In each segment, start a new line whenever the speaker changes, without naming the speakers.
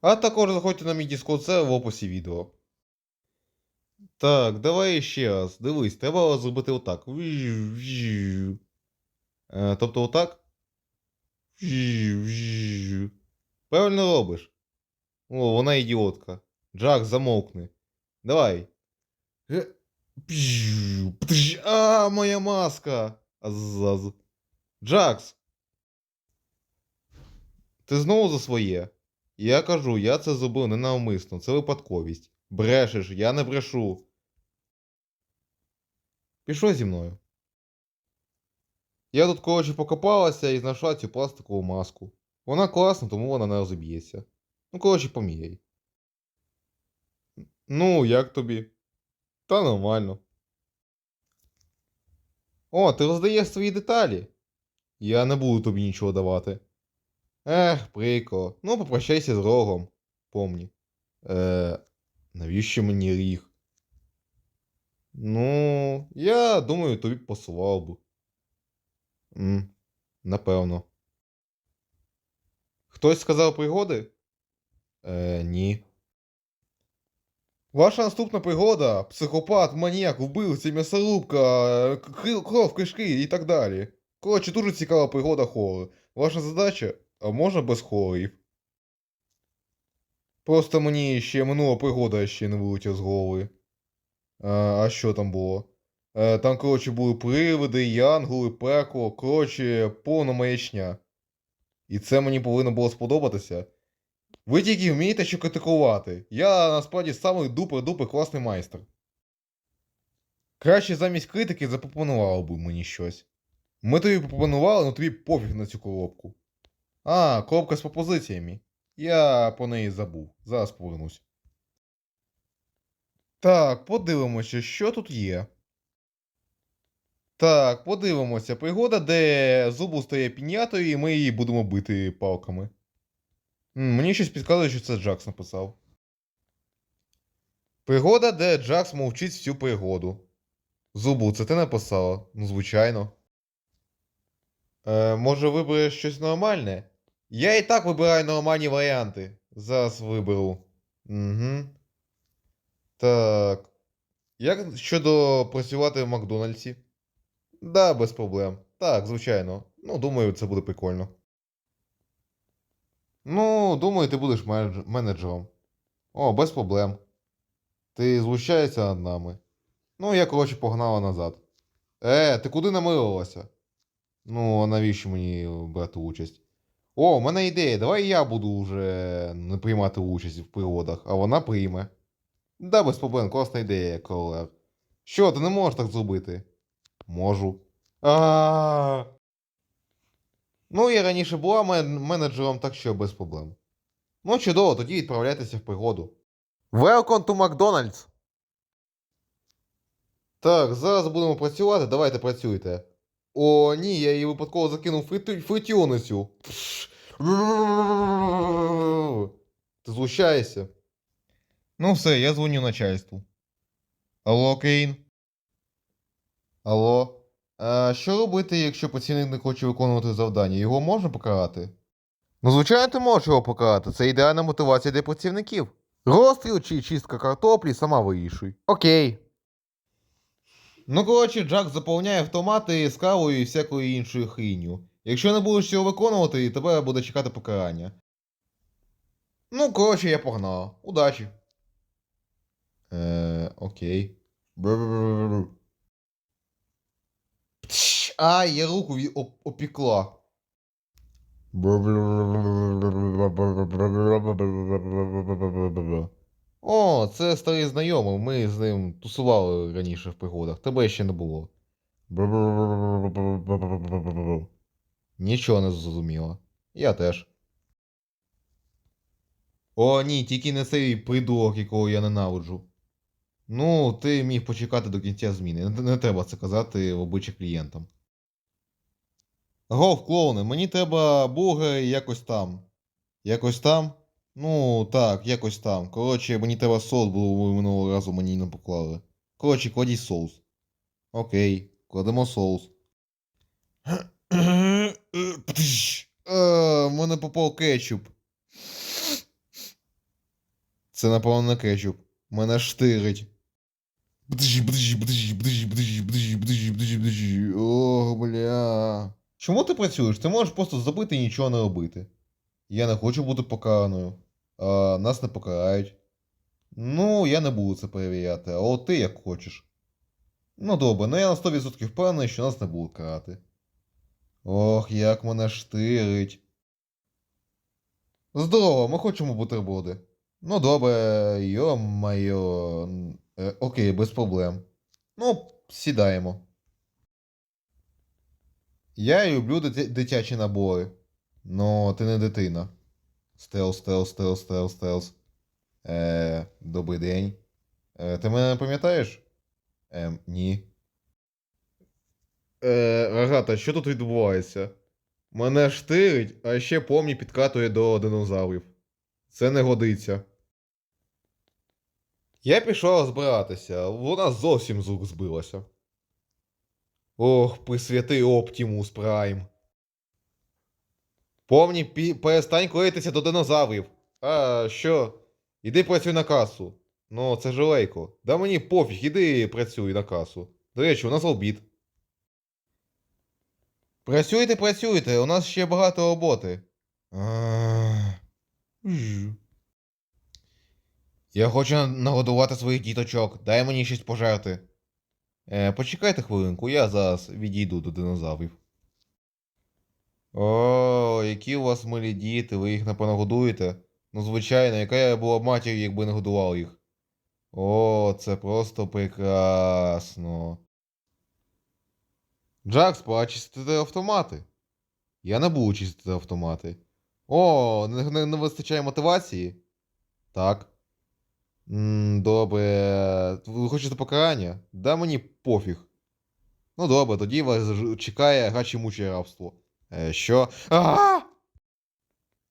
А також заходьте на мій Discord, це в описі відео. Так, давай ще раз. Дивись, треба зробити отак. Е, тобто отак. Правильно робиш. О, вона ідіотка. Джак, замовкни. Давай. Е, А, моя маска. Азаз. Джакс. Ти знову за своє. Я кажу, я це зробив ненавмисно, це випадковість. Брешеш, я не брешу. Пішов зі мною. Я тут, коротше, покопалася і знайшла цю пластикову маску. Вона класна, тому вона не розіб'ється. Ну, коротше, поміряй. Ну, як тобі? Та нормально. О, ти роздаєш свої деталі. Я не буду тобі нічого давати. Ех, прикро. Ну, попрощайся з рогом. Помні. Е, навіщо мені ріг? Ну, я думаю, тобі посував би. М, напевно. Хтось сказав пригоди? Е, ні. Ваша наступна пригода психопат, маніяк, вбивця, м'ясорубка, кров, кишки і так далі. Коротше, дуже цікава пригода хору. Ваша задача, а можна без хорів? Просто мені ще минула пригода ще не вилетіла з голови. А, а що там було? Е, там, коротше, були привиди, янголи, пекло, коротше, повна маячня. І це мені повинно було сподобатися. Ви тільки вмієте що критикувати. Я насправді самий дупер-дупер класний майстер. Краще замість критики запропонував би мені щось. Ми тобі пропонували, але тобі пофіг на цю коробку. А, коробка з пропозиціями. Я про неї забув. Зараз повернусь. Так, подивимося, що тут є. Так, подивимося. Пригода, де зубу стає пінятою, і ми її будемо бити палками. Мені щось підказує, що це Джакс написав. Пригода, де Джакс мовчить всю пригоду. Зубу, це ти написала? Ну, звичайно. Е, може, вибереш щось нормальне? Я і так вибираю нормальні варіанти. Зараз виберу. Угу. Так. Як щодо працювати в Макдональдсі? Да, без проблем. Так, звичайно. Ну, думаю, це буде прикольно. Ну, думаю, ти будеш менеджером. О, без проблем. Ти злущаєшся над нами. Ну, я, коротше, погнала назад. Е, ти куди намилилася? Ну, а навіщо мені брати участь? О, у мене ідея. Давай я буду вже не приймати участь в пригодах, а вона прийме. Да, без проблем, класна ідея, королев. Що, ти не можеш так зробити? Можу. А. Ну, я раніше була мен- менеджером, так що без проблем. Ну, чудово, тоді відправляйтеся в пригоду. Welcome to McDonald's! Так, зараз будемо працювати, давайте працюйте. О, ні, я її випадково закинув. Пш. Ти злущаєшся? Ну все, я дзвоню начальству. Алло, Кейн? Алло? А що робити, якщо працівник не хоче виконувати завдання? Його можна покарати? Ну, звичайно, ти можеш його покарати. Це ідеальна мотивація для працівників. Розстріл чи чистка картоплі сама вирішуй. Окей. Ну, коротше, Джак заповняє автомати з кавою і всякою іншою хрінню. Якщо не будеш цього виконувати, тебе буде чекати покарання. Ну, коротше, я погнав. Удачі. Е, окей. Ай, я руку опікла. О, це старий знайомий. Ми з ним тусували раніше в пригодах. Тебе ще не було. Нічого не зрозуміло. Я теж. О, ні, тільки не цей придурок, якого я ненавиджу. Ну, ти міг почекати до кінця зміни. Не, треба це казати в обличчя клієнтам. Гов, клоуне, мені треба бургер якось там. Якось там? Ну, так, якось там. Коротше, мені треба соус, бо минулого разу мені не поклали. Коротше, кладіть соус. Окей, кладемо соус. Е, в мене попав кетчуп. Це напевно не кетчуп. Мене штирить. Ох, бля. Чому ти працюєш? Ти можеш просто забити і нічого не робити. Я не хочу бути покараною. Нас не покарають. Ну, я не буду це перевіряти, а от ти як хочеш. Ну добре, ну я на 100% впевнений, що нас не будуть карати. Ох, як мене штирить. Здорово, ми хочемо бутерброди. Ну добре, йо-майо. Е, окей, без проблем. Ну, сідаємо. Я люблю дитя- дитячі набори. Ну, ти не дитина. Стелс, стелс, стелс, стелс, стелс. Е, добрий день. Е, ти мене не пам'ятаєш? Ем, ні. Е, Рогата, що тут відбувається? Мене штирить, а ще помні підкатує до динозаврів. Це не годиться. Я пішов розбиратися, вона зовсім з рук збилася. Ох, присвятий Оптімус Прайм. Помні, пі- перестань клеїтися до динозаврів. А що? Іди працюй на касу. Ну, це жалейко. Да мені пофіг, іди працюй на касу. До речі, у нас обід. Працюйте, працюйте, у нас ще багато роботи. Я хочу нагодувати своїх діточок. Дай мені щось пожерти. Е, почекайте хвилинку, я зараз відійду до динозаврів. О, які у вас милі діти, ви їх напевно годуєте? Ну, звичайно, яка я була б матір'ю, якби не годував їх. О, це просто прекрасно. Джакс, пора чистити автомати. Я не буду чистити автомати. О, не, не, не вистачає мотивації? Так. м добре. Ви хочете покарання? Да мені пофіг. Ну добре, тоді вас чекає гачі муче рабство. Е, що? а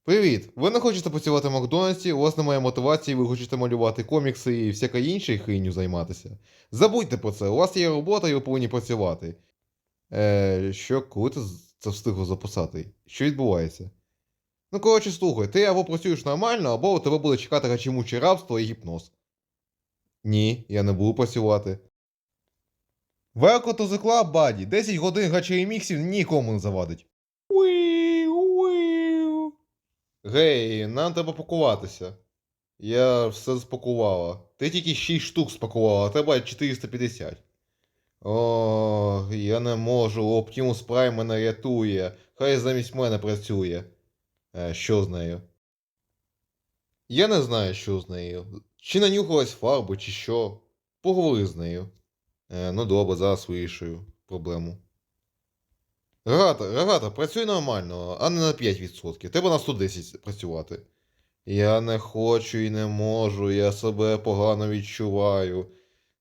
Привіт! Ви не хочете працювати в Макдональдсі, у вас немає мотивації, ви хочете малювати комікси і всяка інша хрінню займатися. Забудьте про це, у вас є робота і ви повинні працювати. Е, що, коли ти це встигло записати? Що відбувається? Ну, коротше, слухай, ти або працюєш нормально, або у тебе буде чекати гачимуче рабство і гіпноз. Ні, я не буду працювати. To the club, баді. 10 годин гачереміксів нікому не завадить. Гей, нам треба пакуватися. Я все спакувала. Ти тільки 6 штук спакувала, а треба 450. О, я не можу. Optimus Prime мене рятує. Хай замість мене працює. Е, що з нею? Я не знаю, що з нею. Чи нанюхалась фарби, чи що. Поговори з нею. Е, ну добре, зараз вирішую проблему. Рогата, рогата, працюй нормально, а не на 5%. Треба на 110 працювати. Я не хочу і не можу, я себе погано відчуваю.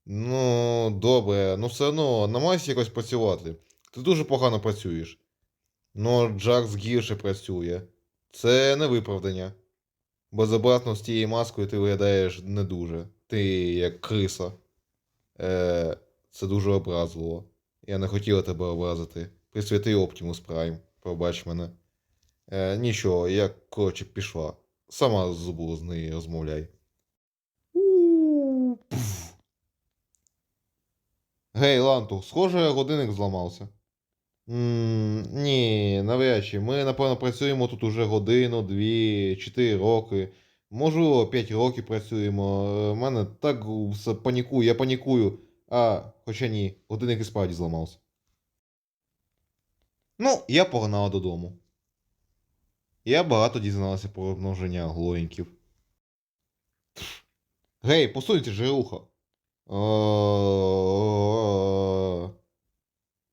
Ну, добре, ну все одно, намагайся якось працювати. Ти дуже погано працюєш. Ну, Джакс гірше працює. Це не виправдання. Безобратно з тією маскою ти виглядаєш не дуже. Ти як криса. Е, це дуже образливо. Я не хотіла тебе образити. Присвятий Оптимус Прайм. Пробач мене. Е, нічого, я коротше пішла. Сама зубу з нею розмовляй. Гей, Ланту, схоже, годинник зламався. м ні, навряд чи. Ми, напевно, працюємо тут уже годину, дві, чотири роки. Можливо, 5 років працюємо. У мене так панікую, я панікую. А, хоча ні, годинник і справді зламався. Ну, я погнала додому. Я багато дізналася про розмноження глоїнків. Гей, посуньте жируха.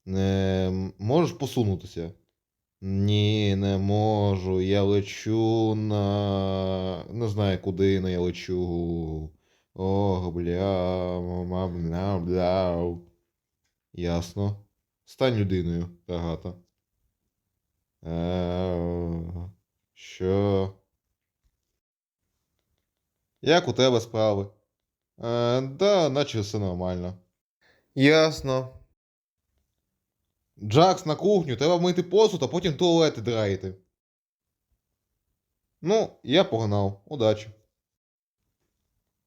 Не можеш посунутися? Ні, не можу. Я лечу на. Не знаю, куди, але я лечу. Ох, бля, мама, бля, бля. Ясно. Стань людиною, рогата. Е, Що? Як у тебе справи? Е, да, наче все нормально. Ясно. Джакс на кухню, треба мити посуд, а потім туалети драїти. Ну, я погнав. Удачі.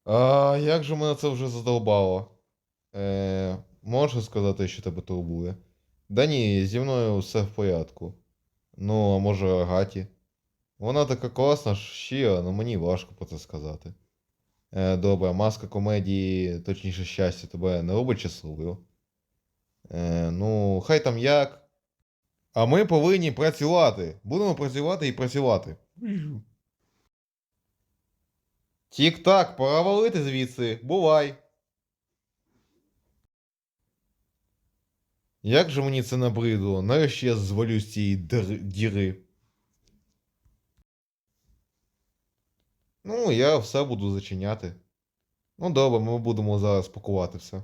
А як же мене це вже задолбало? Е, можеш сказати, що тебе турбує? Да ні, зі мною все в порядку. Ну, а може Агаті? Вона така класна, щира, але мені важко про це сказати. Е, добре, маска комедії, точніше щастя, тебе не робить щасливою. Е, ну, хай там як. А ми повинні працювати. Будемо працювати і працювати. Тік-так, пора валити звідси. Бувай. Як же мені це набридло? Нарешті я звалю з цієї діри. Ну, я все буду зачиняти. Ну, добре, ми будемо зараз пакувати все.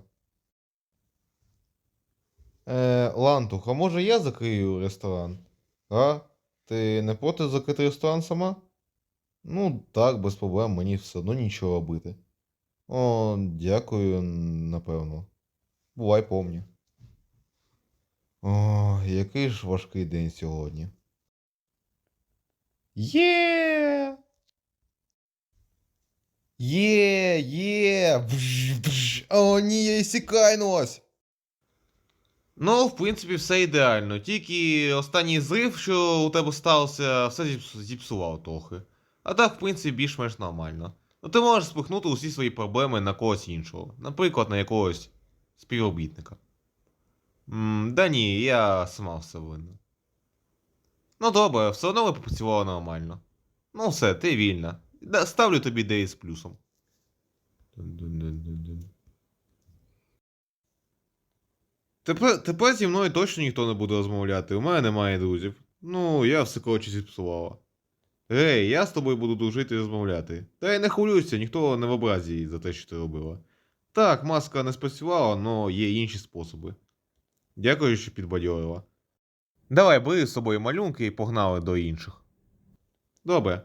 Е, Лантух, а може я закрию ресторан? А? Ти не проти закрити ресторан сама? Ну, так, без проблем, мені все одно нічого робити. О, дякую, напевно. Бувай помні. О, який ж важкий день сьогодні. Є! Є, є! Бж, бж. О, ні, я сікайнулась! Ну, в принципі, все ідеально. Тільки останній зрив, що у тебе стався, все зіпс- зіпсував трохи. А так, в принципі, більш-менш нормально. Ну ти можеш спихнути усі свої проблеми на когось іншого. Наприклад, на якогось співробітника. М, да ні, я сама все винна. Ну добре, все одно ви попрацювали нормально. Ну все, ти вільна. Да, Ставлю тобі 9 з плюсом. Тепер, тепер зі мною точно ніхто не буде розмовляти. У мене немає друзів. Ну, я все коротше зіпсувала. Гей, я з тобою буду дружити і розмовляти. Та й не хвилюйся, ніхто не в образі за те, що ти робила. Так, маска не спрацювала, але є інші способи. Дякую, що підбадьорила. Давай, бери з собою малюнки і погнали до інших. Добре.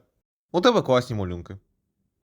У тебе класні малюнки.